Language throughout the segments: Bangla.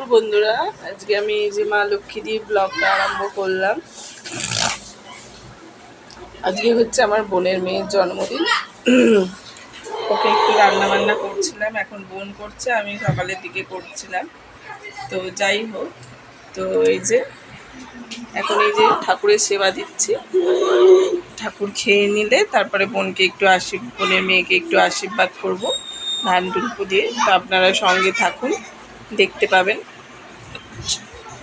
দুপুর বন্ধুরা, আজকে আমি যে মা লক্ষ্মী দিয়ে ব্লগটা আরম্ভ করলাম। আজকে হচ্ছে আমার বোনের মেয়ের জন্মদিন। ওকে একটু রান্না বান্না করছিলাম, এখন বোন করছে, আমি সকালের দিকে করছিলাম। তো যাই হোক, তো এই যে, এখন এই যে ঠাকুরের সেবা দিচ্ছি। ঠাকুর খেয়ে নিলে তারপরে বোনকে একটু আশীর্বাদ বোনের মেয়েকে একটু আশীর্বাদ করব। ধান টুলকু দিয়ে, তো আপনারা সঙ্গে থাকুন। দেখতে পাবেন।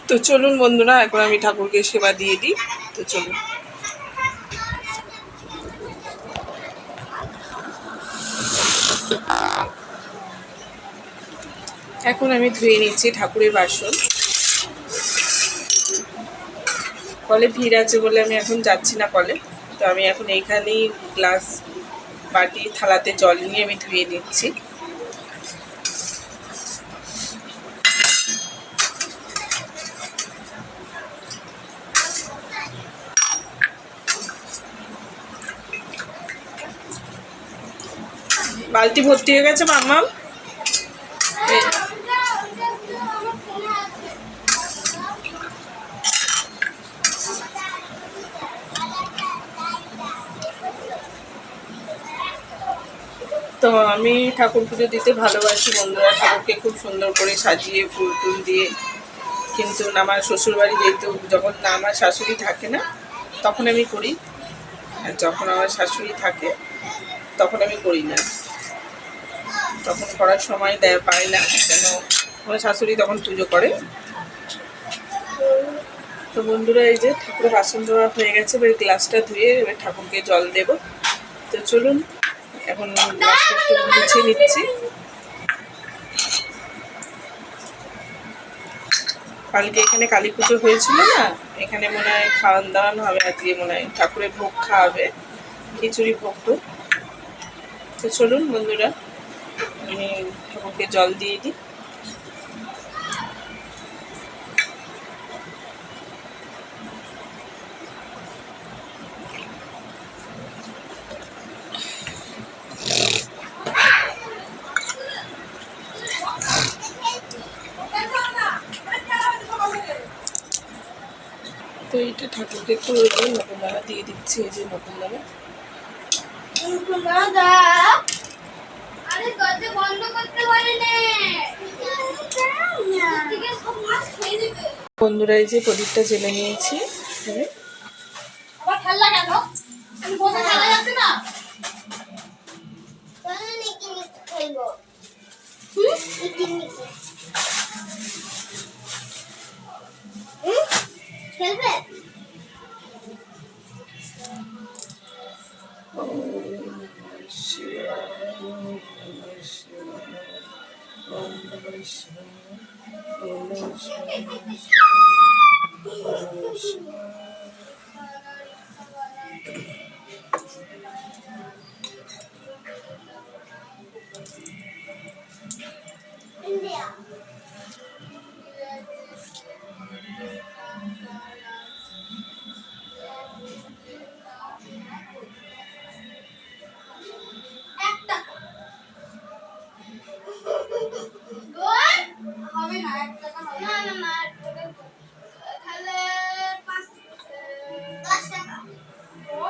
তো চলুন বন্ধুরা, এখন আমি ঠাকুরকে সেবা দিয়ে দিই। তো চলুন। এখন আমি ধুয়ে নিচ্ছি ঠাকুরের বাসন। কলে ভিড় আছে বলে আমি এখন যাচ্ছি না কলে। তো আমি এখন এইখানেই গ্লাস বাটি, থালাতে জল নিয়ে আমি ধুয়ে নিচ্ছি। বালতি ভর্তি হয়ে গেছে মাম্মাম তো আমি ঠাকুর পুজো দিতে ভালোবাসি বন্ধুরা, ঠাকুরকে খুব সুন্দর করে সাজিয়ে ফুল টুল দিয়ে। কিন্তু আমার শ্বশুরবাড়ি যেহেতু যখন না আমার শাশুড়ি থাকে না, তখন আমি করি। আর যখন আমার শাশুড়ি থাকে, তখন আমি করি না। তখন করার সময় দেয় পাই না কেন? আমার শাশুড়ি তখন পুজো করে। তো বন্ধুরা, এই যে ঠাকুরের বাসন ধোয়া হয়ে গেছে, এবার গ্লাসটা ধুয়ে এবার ঠাকুরকে জল দেব। তো চলুন, এখন গ্লাসটা একটু মুছে নিচ্ছি। কালকে এখানে কালী পুজো হয়েছিল না, এখানে মনে হয় খাওয়ান দাওয়ান হবে, আজকে মনে হয় ঠাকুরের ভোগ খাওয়াবে, খিচুড়ি ভোগ তো চলুন বন্ধুরা আমি ঠাকুরকে জল দিয়ে দিই। তো এইটা ঠাকুরকে একটু নতুন দানা দিয়ে দিচ্ছি, এই যে নতুন দানা। দরজা বন্ধ করতে পারে বন্ধুরা এই যে প্রদীপটা জেলে নিয়েছি। আবার ঠাল্লা কেন? আমি বসে ঠাল্লা যাচ্ছে না। 인데요.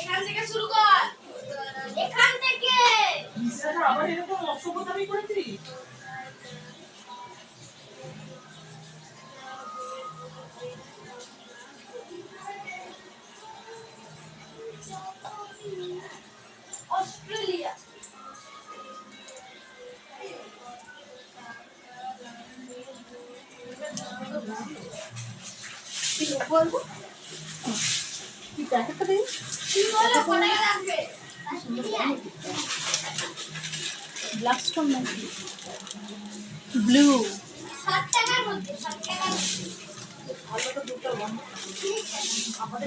এখান থেকে শুরু কর। এখান থেকে। আবার এরকম অসভ্যতামি করেছিস? বলো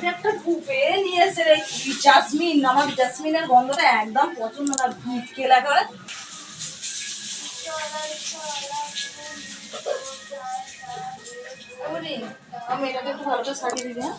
একটা ধূপে নিয়ে জাসমিন আমার জাসমিনের গন্ধটা একদম পছন্দ না ভিটকে একেবারে আমি এটাকে একটু ভালো করে সাজিয়ে দিবি হ্যাঁ?